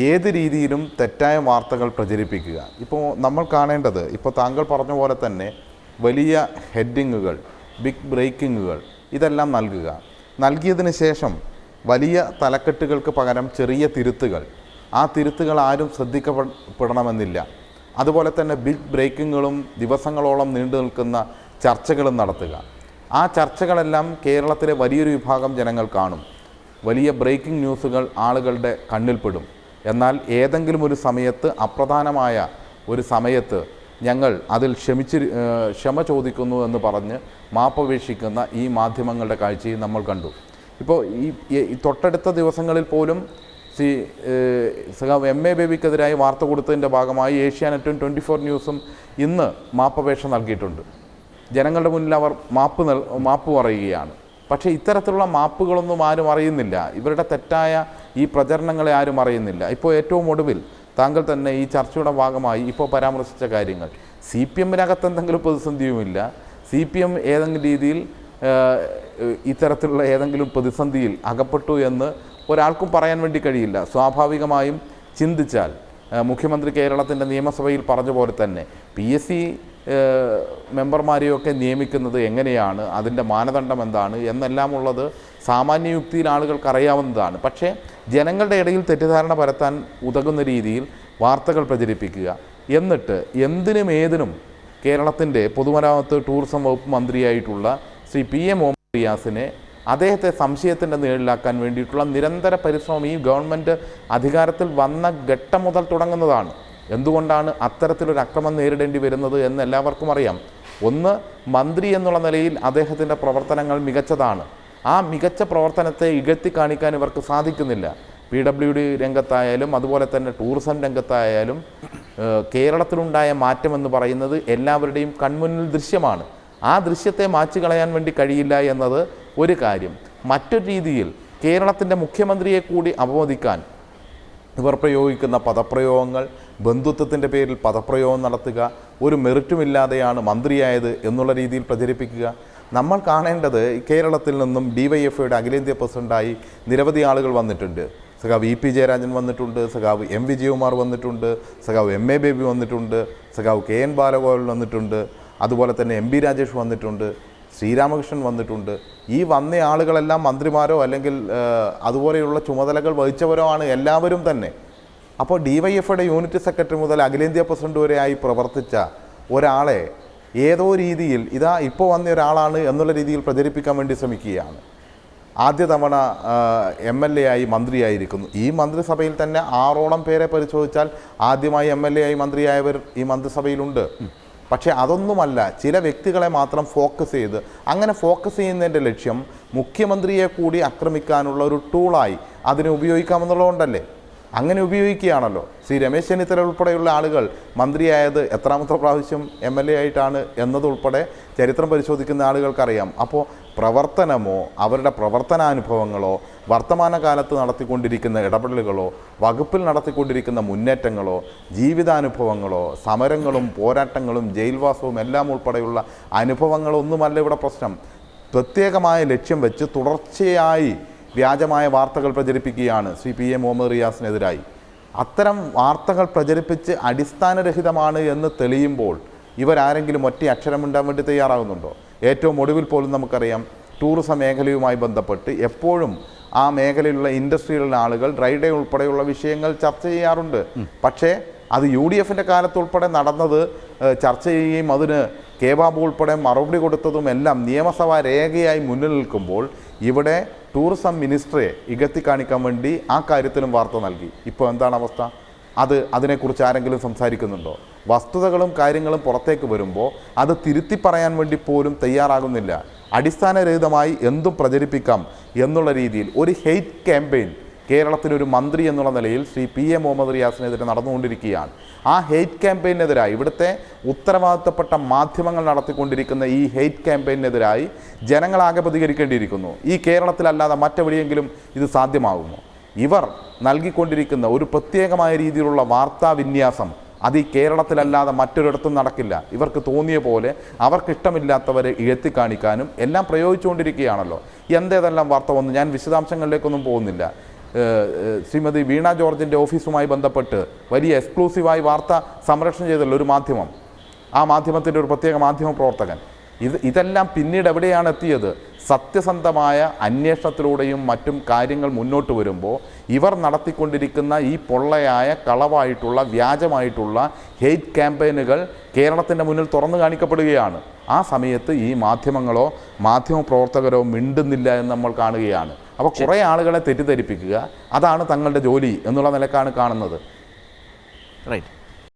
ഏത് രീതിയിലും തെറ്റായ വാർത്തകൾ പ്രചരിപ്പിക്കുക. ഇപ്പോൾ നമ്മൾ കാണേണ്ടത് ഇപ്പോൾ താങ്കൾ പറഞ്ഞ പോലെ തന്നെ വലിയ ഹെഡിങ്ങുകൾ ബിഗ് ബ്രേക്കിങ്ങുകൾ ഇതെല്ലാം നൽകുക. നൽകിയതിന് ശേഷം വലിയ തലക്കെട്ടുകൾക്ക് പകരം ചെറിയ തിരുത്തുകൾ. ആ തിരുത്തുകൾ ആരും ശ്രദ്ധിക്കപ്പെടണമെന്നില്ല അതുപോലെ തന്നെ ബിഗ് ബ്രേക്കിങ്ങുകളും ദിവസങ്ങളോളം നീണ്ടു നിൽക്കുന്ന ചർച്ചകളും നടത്തുക. ആ ചർച്ചകളെല്ലാം കേരളത്തിലെ വലിയൊരു വിഭാഗം ജനങ്ങൾ കാണും. വലിയ ബ്രേക്കിംഗ് ന്യൂസുകൾ ആളുകളുടെ കണ്ണിൽപ്പെടും എന്നാൽ ഏതെങ്കിലും ഒരു സമയത്ത് അപ്രധാനമായ ഒരു സമയത്ത് ഞങ്ങൾ അതിൽ ക്ഷമിച്ച് ക്ഷമ ചോദിക്കുന്നു എന്ന് പറഞ്ഞ് മാപ്പപേക്ഷിക്കുന്ന ഈ മാധ്യമങ്ങളുടെ കാഴ്ചയും നമ്മൾ കണ്ടു. ഇപ്പോൾ ഈ തൊട്ടടുത്ത ദിവസങ്ങളിൽ പോലും സി എം എ ബേബിക്കെതിരായി വാർത്ത കൊടുത്തതിന്റെ ഭാഗമായി ഏഷ്യാനെറ്റും ട്വന്റി ഫോർ ന്യൂസും ഇന്ന് മാപ്പപേക്ഷ നൽകിയിട്ടുണ്ട്. ജനങ്ങളുടെ മുന്നിൽ അവർ മാപ്പ് മാപ്പ് പറയുകയാണ്. പക്ഷേ ഇത്തരത്തിലുള്ള മാപ്പുകളൊന്നും ആരും അറിയുന്നില്ല. ഇവരുടെ തെറ്റായ ഈ പ്രചരണങ്ങളെ ആരും അറിയുന്നില്ല. ഇപ്പോൾ ഏറ്റവും ഒടുവിൽ താങ്കൾ തന്നെ ഈ ചർച്ചയുടെ ഭാഗമായി ഇപ്പോൾ പരാമർശിച്ച കാര്യങ്ങൾ. സി പി എമ്മിനകത്ത് എന്തെങ്കിലും പ്രതിസന്ധിയുമില്ല. സി പി എം ഏതെങ്കിലും രീതിയിൽ ഇത്തരത്തിലുള്ള ഏതെങ്കിലും പ്രതിസന്ധിയിൽ അകപ്പെട്ടു എന്ന് ഒരാൾക്കും പറയാൻ വേണ്ടി കഴിയില്ല. സ്വാഭാവികമായും ചിന്തിച്ചാൽ മുഖ്യമന്ത്രി കേരളത്തിന്റെ നിയമസഭയിൽ പറഞ്ഞ പോലെ തന്നെ പി എസ് സി മെമ്പർമാരെയൊക്കെ നിയമിക്കുന്നത് എങ്ങനെയാണ്? അതിന്റെ മാനദണ്ഡം എന്താണ്? എന്നെല്ലാം ഉള്ളത് സാമാന്യ യുക്തിയിൽ ആളുകൾക്ക് അറിയാവുന്നതാണ് പക്ഷേ ജനങ്ങളുടെ ഇടയിൽ തെറ്റിദ്ധാരണ പരത്താൻ ഉതകുന്ന രീതിയിൽ വാർത്തകൾ പ്രചരിപ്പിക്കുക. എന്നിട്ട് എന്തിനും ഏതിനും കേരളത്തിന്റെ പൊതുമരാമത്ത് ടൂറിസം വകുപ്പ് മന്ത്രിയായിട്ടുള്ള ശ്രീ പി എം മുഹമ്മദ് റിയാസിനെ അദ്ദേഹത്തെ സംശയത്തിന്റെ നിഴലിലാക്കാൻ വേണ്ടിയിട്ടുള്ള നിരന്തര പരിശ്രമം ഈ ഗവൺമെന്റ് അധികാരത്തിൽ വന്ന ഘട്ടം മുതൽ തുടങ്ങുന്നതാണ്. എന്തുകൊണ്ടാണ് അത്തരത്തിലൊരു അക്രമം നേരിടേണ്ടി വരുന്നത് എന്ന് എല്ലാവർക്കും അറിയാം. ഒന്ന് മന്ത്രി എന്നുള്ള നിലയിൽ അദ്ദേഹത്തിന്റെ പ്രവർത്തനങ്ങൾ മികച്ചതാണ്. ആ മികച്ച പ്രവർത്തനത്തെ ഇകഴ്ത്തി കാണിക്കാൻ ഇവർക്ക് സാധിക്കുന്നില്ല. പി ഡബ്ല്യു ഡി രംഗത്തായാലും അതുപോലെ തന്നെ ടൂറിസം രംഗത്തായാലും കേരളത്തിലുണ്ടായ മാറ്റം എന്ന് പറയുന്നത് എല്ലാവരുടെയും കൺമുന്നിൽ ദൃശ്യമാണ്. ആ ദൃശ്യത്തെ മാച്ചു കളയാൻ വേണ്ടി കഴിയില്ല എന്നത് ഒരു കാര്യം. മറ്റൊരു രീതിയിൽ കേരളത്തിന്റെ മുഖ്യമന്ത്രിയെ കൂടി അപമതിക്കാൻ ഇവർ പ്രയോഗിക്കുന്ന പദപ്രയോഗങ്ങൾ ബന്ധുത്വത്തിന്റെ പേരിൽ പദപ്രയോഗം നടത്തുക ഒരു മെറിറ്റുമില്ലാതെയാണ് മന്ത്രിയായത് എന്നുള്ള രീതിയിൽ പ്രചരിപ്പിക്കുക. നമ്മൾ കാണേണ്ടത് കേരളത്തിൽ നിന്നും ഡി വൈ എഫ് ഐയുടെ അഖിലേന്ത്യാ പ്രസിഡന്റായി നിരവധി ആളുകൾ വന്നിട്ടുണ്ട്. സഖാവ് ഇ പി ജയരാജൻ വന്നിട്ടുണ്ട് സഖാവ് എം വിജയകുമാർ വന്നിട്ടുണ്ട് സഖാവ് എം എ ബേബി വന്നിട്ടുണ്ട് സഖാവ് കെ എൻ ബാലഗോപാൽ വന്നിട്ടുണ്ട് അതുപോലെ തന്നെ എം ബി രാജേഷ് വന്നിട്ടുണ്ട്. ശ്രീരാമകൃഷ്ണൻ വന്നിട്ടുണ്ട്. ഈ വന്ന ആളുകളെല്ലാം മന്ത്രിമാരോ അല്ലെങ്കിൽ അതുപോലെയുള്ള ചുമതലകൾ വഹിച്ചവരോ ആണ് എല്ലാവരും തന്നെ. അപ്പോൾ ഡി വൈ എഫയുടെ യൂണിറ്റ് സെക്രട്ടറി മുതൽ അഖിലേന്ത്യാ പ്രസിഡന്റ് വരെയായി പ്രവർത്തിച്ച ഒരാളെ ഏതോ രീതിയിൽ ഇതാ ഇപ്പോൾ വന്ന ഒരാളാണ് എന്നുള്ള രീതിയിൽ പ്രചരിപ്പിക്കാൻ വേണ്ടി ശ്രമിക്കുകയാണ്. ആദ്യ തവണ എം എൽ എ ആയി മന്ത്രിയായിരിക്കുന്നു. ഈ മന്ത്രിസഭയിൽ തന്നെ ആറോളം പേരെ പരിശോധിച്ചാൽ ആദ്യമായി എം എൽ എ ആയി മന്ത്രിയായവർ ഈ മന്ത്രിസഭയിലുണ്ട്. പക്ഷേ അതൊന്നുമല്ല. ചില വ്യക്തികളെ മാത്രം ഫോക്കസ് ചെയ്ത് അങ്ങനെ ഫോക്കസ് ചെയ്യുന്നതിന്റെ ലക്ഷ്യം മുഖ്യമന്ത്രിയെ കൂടി ആക്രമിക്കാനുള്ള ഒരു ടൂളായി അതിനെ ഉപയോഗിക്കാമെന്നുള്ളതുകൊണ്ടല്ലേ? അങ്ങനെ ഉപയോഗിക്കുകയാണല്ലോ. ശ്രീ രമേശ് ചെന്നിത്തല ഉൾപ്പെടെയുള്ള ആളുകൾ മന്ത്രിയായത് എത്രാമത്തെ പ്രാവശ്യം എം എൽ എ ആയിട്ടാണ് എന്നതുൾപ്പെടെ ചരിത്രം പരിശോധിക്കുന്ന ആളുകൾക്കറിയാം. അപ്പോൾ പ്രവർത്തനമോ അവരുടെ പ്രവർത്തനാനുഭവങ്ങളോ വർത്തമാനകാലത്ത് നടത്തിക്കൊണ്ടിരിക്കുന്ന ഇടപെടലുകളോ വകുപ്പിൽ നടത്തിക്കൊണ്ടിരിക്കുന്ന മുന്നേറ്റങ്ങളോ ജീവിതാനുഭവങ്ങളോ സമരങ്ങളും പോരാട്ടങ്ങളും ജയിൽവാസവും എല്ലാം ഉൾപ്പെടെയുള്ള അനുഭവങ്ങളൊന്നുമല്ല ഇവിടെ പ്രശ്നം. പ്രത്യേകമായ ലക്ഷ്യം വെച്ച് തുടർച്ചയായി വ്യാജമായ വാർത്തകൾ പ്രചരിപ്പിക്കുകയാണ് ശ്രീ പി എ മുഹമ്മദ് റിയാസിനെതിരായി. അത്തരം വാർത്തകൾ പ്രചരിപ്പിച്ച് അടിസ്ഥാനരഹിതമാണ് എന്ന് തെളിയുമ്പോൾ ഇവരാരെങ്കിലും ഒറ്റ അക്ഷരമുണ്ടാൻ വേണ്ടി തയ്യാറാകുന്നുണ്ടോ? ഏറ്റവും ഒടുവിൽ പോലും നമുക്കറിയാം ടൂറിസം മേഖലയുമായി ബന്ധപ്പെട്ട് എപ്പോഴും ആ മേഖലയിലുള്ള ഇൻഡസ്ട്രിയിലുള്ള ആളുകൾ ഡ്രൈഡേ ഉൾപ്പെടെയുള്ള വിഷയങ്ങൾ ചർച്ച ചെയ്യാറുണ്ട്. പക്ഷേ അത് യു ഡി എഫിന്റെ കാലത്ത് ഉൾപ്പെടെ നടന്നത് ചർച്ച ചെയ്യുകയും അതിന് കെ ബാബു ഉൾപ്പെടെ മറുപടി കൊടുത്തതും എല്ലാം നിയമസഭാ രേഖയായി മുന്നിൽ നിൽക്കുമ്പോൾ ഇവിടെ ടൂറിസം മിനിസ്റ്ററെ ഇകത്തി കാണിക്കാൻ വേണ്ടി ആ കാര്യത്തിലും വാർത്ത നൽകി. ഇപ്പോൾ എന്താണ് അവസ്ഥ? അത് അതിനെക്കുറിച്ച് ആരെങ്കിലും സംസാരിക്കുന്നുണ്ടോ? വസ്തുതകളും കാര്യങ്ങളും പുറത്തേക്ക് വരുമ്പോൾ അത് തിരുത്തി പറയാൻ വേണ്ടി പോലും തയ്യാറാകുന്നില്ല. അടിസ്ഥാനരഹിതമായി എന്തും പ്രചരിപ്പിക്കാം എന്നുള്ള രീതിയിൽ ഒരു ഹെയ്റ്റ് ക്യാമ്പയിൻ കേരളത്തിലൊരു മന്ത്രി എന്നുള്ള നിലയിൽ ശ്രീ പി എ മുഹമ്മദ് റിയാസിനെതിരെ നടന്നുകൊണ്ടിരിക്കുകയാണ്. ആ ഹെയ്റ്റ് ക്യാമ്പയിനെതിരായി ഇവിടുത്തെ ഉത്തരവാദിത്തപ്പെട്ട മാധ്യമങ്ങൾ നടത്തിക്കൊണ്ടിരിക്കുന്ന ഈ ഹെയ്റ്റ് ക്യാമ്പയിനെതിരായി ജനങ്ങളാകെ പ്രതികരിക്കേണ്ടിയിരിക്കുന്നു. ഈ കേരളത്തിലല്ലാതെ മറ്റെവിടെയെങ്കിലും ഇത് സാധ്യമാകുമോ? ഇവർ നൽകിക്കൊണ്ടിരിക്കുന്ന ഒരു പ്രത്യേകമായ രീതിയിലുള്ള വാർത്താ വിന്യാസം അത് ഈ കേരളത്തിലല്ലാതെ മറ്റൊരിടത്തും നടക്കില്ല. ഇവർക്ക് തോന്നിയ പോലെ അവർക്ക് ഇഷ്ടമില്ലാത്തവരെ ഇഴത്തി കാണിക്കാനും എല്ലാം പ്രയോഗിച്ചുകൊണ്ടിരിക്കുകയാണല്ലോ. എന്തേതെല്ലാം വാർത്ത വന്നു? ഞാൻ വിശദാംശങ്ങളിലേക്കൊന്നും പോകുന്നില്ല. ശ്രീമതി വീണ ജോർജിന്റെ ഓഫീസുമായി ബന്ധപ്പെട്ട് വലിയ എക്സ്ക്ലൂസീവായി വാർത്ത സംരക്ഷണം ചെയ്തല്ലോ ഒരു മാധ്യമം. ആ മാധ്യമത്തിന്റെ ഒരു പ്രത്യേക മാധ്യമ പ്രവർത്തകൻ. ഇത് ഇതെല്ലാം പിന്നീട് എവിടെയാണ് എത്തിയത്? സത്യസന്ധമായ അന്വേഷണത്തിലൂടെയും മറ്റും കാര്യങ്ങൾ മുന്നോട്ട് വരുമ്പോൾ ഇവർ നടത്തിക്കൊണ്ടിരിക്കുന്ന ഈ പൊള്ളയായ കളവായിട്ടുള്ള വ്യാജമായിട്ടുള്ള ഹെയ്റ്റ് ക്യാമ്പയിനുകൾ കേരളത്തിന്റെ മുന്നിൽ തുറന്നു കാണിക്കപ്പെടുകയാണ്. ആ സമയത്ത് ഈ മാധ്യമങ്ങളോ മാധ്യമ പ്രവർത്തകരോ മിണ്ടുന്നില്ല എന്ന് നമ്മൾ കാണുകയാണ്. അപ്പോൾ കുറേ ആളുകളെ തെറ്റിദ്ധരിപ്പിക്കുക അതാണ് തങ്ങളുടെ ജോലി എന്നുള്ള നിലക്കാണ് കാണുന്നത്. റൈറ്റ്